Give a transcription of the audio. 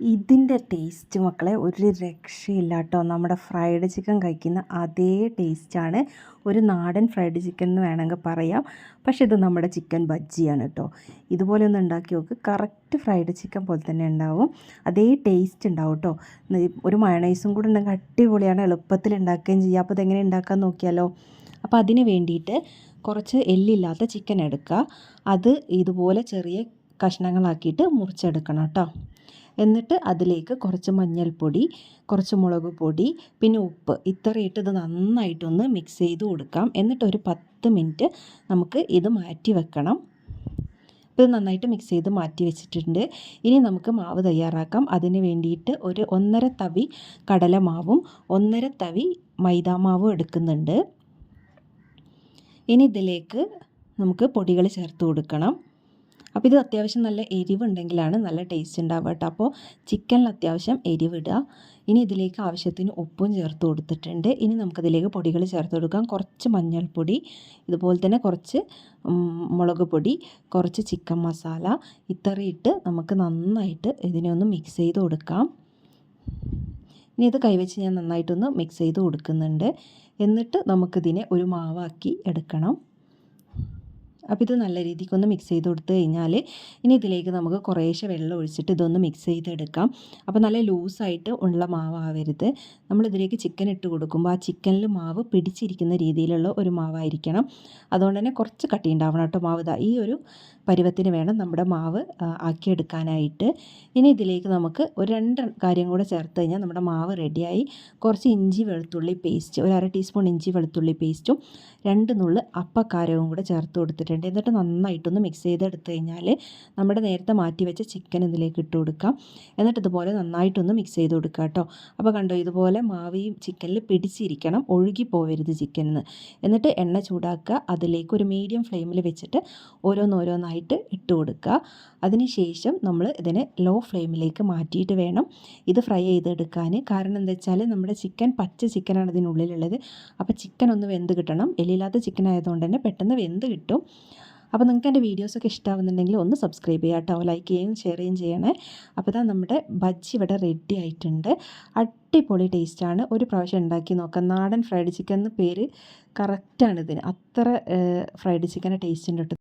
ഇതിന്റെ ടേസ്റ്റ് മക്കളെ ഒരു രക്ഷയില്ല കേട്ടോ നമ്മുടെ ഫ്രൈഡ് ചിക്കൻ കഴിക്കുന്ന അതേ ടേസ്റ്റാണ്. ഒരു നാടൻ ഫ്രൈഡ് ചിക്കൻ എന്ന് വേണമെങ്കിൽ പറയാം. പക്ഷേ ഇത് നമ്മുടെ ചിക്കൻ ബജ്ജിയാണ് കേട്ടോ. ഇതുപോലെ ഒന്ന് ഉണ്ടാക്കി നോക്ക്. കറക്റ്റ് ഫ്രൈഡ് ചിക്കൻ പോലെ തന്നെ ഉണ്ടാവും. അതേ ടേസ്റ്റ് ഉണ്ടാവും കേട്ടോ. ഒരു മയണൈസും കൂടെ ഉണ്ടെങ്കിൽ അടിപൊളിയാണ്. എളുപ്പത്തിൽ ഉണ്ടാക്കുകയും ചെയ്യാം. അപ്പോൾ ഇതെങ്ങനെ ഉണ്ടാക്കാൻ നോക്കിയാലോ? അപ്പോൾ അതിന് വേണ്ടിയിട്ട് കുറച്ച് എല്ലില്ലാത്ത ചിക്കൻ എടുക്കുക. അത് ഇതുപോലെ ചെറിയ കഷ്ണങ്ങളാക്കിയിട്ട് മുറിച്ചെടുക്കണം കേട്ടോ. എന്നിട്ട് അതിലേക്ക് കുറച്ച് മഞ്ഞൾപ്പൊടി കുറച്ച് മുളക് പൊടി പിന്നെ ഉപ്പ്. ഇത്രയിട്ട് ഇത് നന്നായിട്ടൊന്ന് മിക്സ് ചെയ്ത് കൊടുക്കാം. എന്നിട്ട് ഒരു പത്ത് മിനിറ്റ് നമുക്ക് ഇത് മാറ്റി വെക്കണം. ഇത് നന്നായിട്ട് മിക്സ് ചെയ്ത് മാറ്റി വെച്ചിട്ടുണ്ട്. ഇനി നമുക്ക് മാവ് തയ്യാറാക്കാം. അതിന് വേണ്ടിയിട്ട് ഒരു ഒന്നര തവി കടലമാവും ഒന്നര തവി മൈദാമാവും എടുക്കുന്നുണ്ട്. ഇനി ഇതിലേക്ക് നമുക്ക് പൊടികൾ ചേർത്ത് കൊടുക്കണം. അപ്പോൾ ഇത് അത്യാവശ്യം നല്ല എരിവുണ്ടെങ്കിലാണ് നല്ല ടേസ്റ്റ് ഉണ്ടാവുക കേട്ടോ അപ്പോൾ ചിക്കനിൽ അത്യാവശ്യം എരിവിടുക ഇനി ഇതിലേക്ക് ആവശ്യത്തിന് ഉപ്പും ചേർത്ത് കൊടുത്തിട്ടുണ്ട്. ഇനി നമുക്കതിലേക്ക് പൊടികൾ ചേർത്ത് കൊടുക്കാം. കുറച്ച് മഞ്ഞൾപ്പൊടി ഇതുപോലെ തന്നെ കുറച്ച് മുളക് പൊടി കുറച്ച് ചിക്കൻ മസാല ഇത്രയിട്ട് നമുക്ക് നന്നായിട്ട് ഇതിനെ ഒന്ന് മിക്സ് ചെയ്ത് കൊടുക്കാം. ഇനി ഇത് കൈവച്ച് ഞാൻ നന്നായിട്ടൊന്ന് മിക്സ് ചെയ്ത് കൊടുക്കുന്നുണ്ട്. എന്നിട്ട് നമുക്കിതിനെ ഒരു മാവാക്കി എടുക്കണം. അപ്പോൾ ഇത് നല്ല രീതിക്ക് ഒന്ന് മിക്സ് ചെയ്ത് കൊടുത്തു കഴിഞ്ഞാൽ ഇനി ഇതിലേക്ക് നമുക്ക് കുറേശ്ശെ വെള്ളം ഒഴിച്ചിട്ട് ഇതൊന്ന് മിക്സ് ചെയ്തെടുക്കാം. അപ്പോൾ നല്ല ലൂസായിട്ട് ഉള്ള മാവാവരുത്. നമ്മളിതിലേക്ക് ചിക്കൻ ഇട്ട് കൊടുക്കുമ്പോൾ ആ ചിക്കനിൽ മാവ് പിടിച്ചിരിക്കുന്ന രീതിയിലുള്ള ഒരു മാവായിരിക്കണം. അതുകൊണ്ട് തന്നെ കുറച്ച് കട്ടി ഉണ്ടാവണം കേട്ടോ മാവ്. ഈ ഒരു പരുവത്തിന് വേണം നമ്മുടെ മാവ് ആക്കിയെടുക്കാനായിട്ട്. ഇനി ഇതിലേക്ക് നമുക്ക് ഒരു രണ്ട് കാര്യം കൂടെ ചേർത്ത് കഴിഞ്ഞാൽ നമ്മുടെ മാവ് റെഡിയായി. കുറച്ച് ഇഞ്ചി വെളുത്തുള്ളി പേസ്റ്റ് ഒരു അര ടീസ്പൂൺ ഇഞ്ചി വെളുത്തുള്ളി പേസ്റ്റും രണ്ട് നുള്ള് അപ്പക്കാരവും കൂടെ ചേർത്ത് കൊടുത്തിട്ടുണ്ട്. എന്നിട്ട് നന്നായിട്ടൊന്ന് മിക്സ് ചെയ്തെടുത്ത് കഴിഞ്ഞാൽ നമ്മുടെ നേരത്തെ മാറ്റി വെച്ച ചിക്കൻ ഇതിലേക്ക് ഇട്ട് കൊടുക്കാം. എന്നിട്ട് ഇതുപോലെ നന്നായിട്ടൊന്ന് മിക്സ് ചെയ്ത് കൊടുക്കുക കേട്ടോ. അപ്പോൾ കണ്ടോ ഇതുപോലെ മാവിയും ചിക്കനിൽ പിടിച്ചിരിക്കണം ഒഴുകി പോവരുത് ചിക്കനിൽ എന്നിട്ട് എണ്ണ ചൂടാക്കുക. അതിലേക്ക് ഒരു മീഡിയം ഫ്ലെയിമിൽ വെച്ചിട്ട് ഓരോന്നോരോന്നായി ആയിട്ട് ഇട്ട് കൊടുക്കുക. അതിനുശേഷം നമ്മൾ ഇതിനെ ലോ ഫ്ലെയിമിലേക്ക് മാറ്റിയിട്ട് വേണം ഇത് ഫ്രൈ ചെയ്തെടുക്കാൻ. കാരണം എന്താ വെച്ചാൽ നമ്മുടെ ചിക്കൻ പച്ച ചിക്കനാണ് ഇതിനുള്ളിലുള്ളത്. അപ്പോൾ ചിക്കൻ ഒന്ന് വെന്ത് കിട്ടണം. എല്ലില്ലാത്ത ചിക്കൻ ആയതുകൊണ്ട് തന്നെ പെട്ടെന്ന് വെന്ത് കിട്ടും. അപ്പോൾ നിങ്ങൾക്ക് എന്റെ വീഡിയോസൊക്കെ ഇഷ്ടമാവുന്നുണ്ടെങ്കിൽ ഒന്ന് സബ്സ്ക്രൈബ് ചെയ്യുക കേട്ടോ. ലൈക്ക് ചെയ്യുകയും ഷെയർ ചെയ്യുകയും ചെയ്യണേ. അപ്പോൾ ഇതാ നമ്മുടെ ബജ്ജി ഇവിടെ റെഡി ആയിട്ടുണ്ട്. അടിപൊളി ടേസ്റ്റാണ് ഒരു പ്രാവശ്യം ഉണ്ടാക്കി നോക്കാം. നാടൻ ഫ്രൈഡ് ചിക്കൻ എന്ന പേര് കറക്റ്റാണ് ഇതിന്. അത്ര ഫ്രൈഡ് ചിക്കന്റെ ടേസ്റ്റ് ഉണ്ട്